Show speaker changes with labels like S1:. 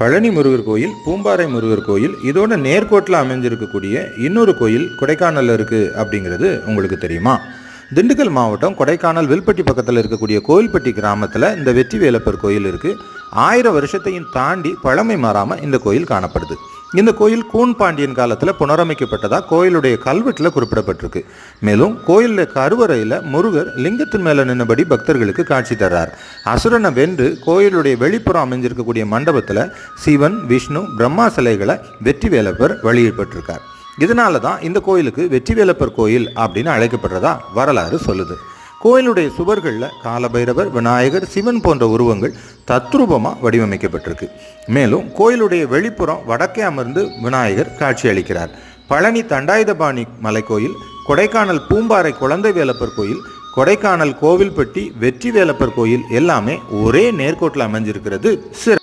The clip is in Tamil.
S1: பழனி முருகர் கோயில் பூம்பாறை முருகர் கோயில் இதோட நேர்கோட்டில் அமைஞ்சிருக்கக்கூடிய இன்னொரு கோயில் கொடைக்கானலில் இருக்குது அப்படிங்கிறது உங்களுக்கு தெரியுமா? திண்டுக்கல் மாவட்டம் கொடைக்கானல் வில்பட்டி பக்கத்தில் இருக்கக்கூடிய கோயில்பட்டி கிராமத்தில் இந்த வெற்றி வேலப்பர் கோயில் இருக்குது ஆயிரம் வருஷத்தையும் தாண்டி பழமை மாறாமல் இந்த கோயில் காணப்படுது. இந்த கோயில் கூன் பாண்டியன் காலத்தில் புனரமைக்கப்பட்டதாக கோயிலுடைய கல்வெட்டில் குறிப்பிடப்பட்டிருக்கு. மேலும் கோயிலில் கருவறையில் முருகர் லிங்கத்தின் மேலே நின்னபடி பக்தர்களுக்கு காட்சி தர்றார். அசுரனை வென்று கோயிலுடைய வெளிப்புறம் அமைஞ்சிருக்கக்கூடிய மண்டபத்தில் சிவன் விஷ்ணு பிரம்மா சிலைகளை வெற்றி வேலப்பர் வெளியிடப்பட்டிருக்கார் இதனால தான் இந்த கோயிலுக்கு வெற்றி வேலப்பர் கோயில் அப்படின்னு அழைக்கப்படுறதா வரலாறு சொல்லுது. கோயிலுடைய சுவர்களில் காலபைரவர் விநாயகர் சிவன் போன்ற உருவங்கள் தத்ரூபமாக வடிவமைக்கப்பட்டிருக்கு. மேலும் கோயிலுடைய வெளிப்புறம் வடக்கே அமர்ந்து விநாயகர் காட்சியளிக்கிறார் பழனி தண்டாயுதபாணி மலைக்கோயில் கொடைக்கானல் பூம்பாறை குழந்தை வேலப்பர் கோயில் கொடைக்கானல் கோவில்பட்டி வெற்றி வேலப்பர் கோயில் எல்லாமே ஒரே நேர்கோட்டில் அமைஞ்சிருக்கிறது. சிறப்பு.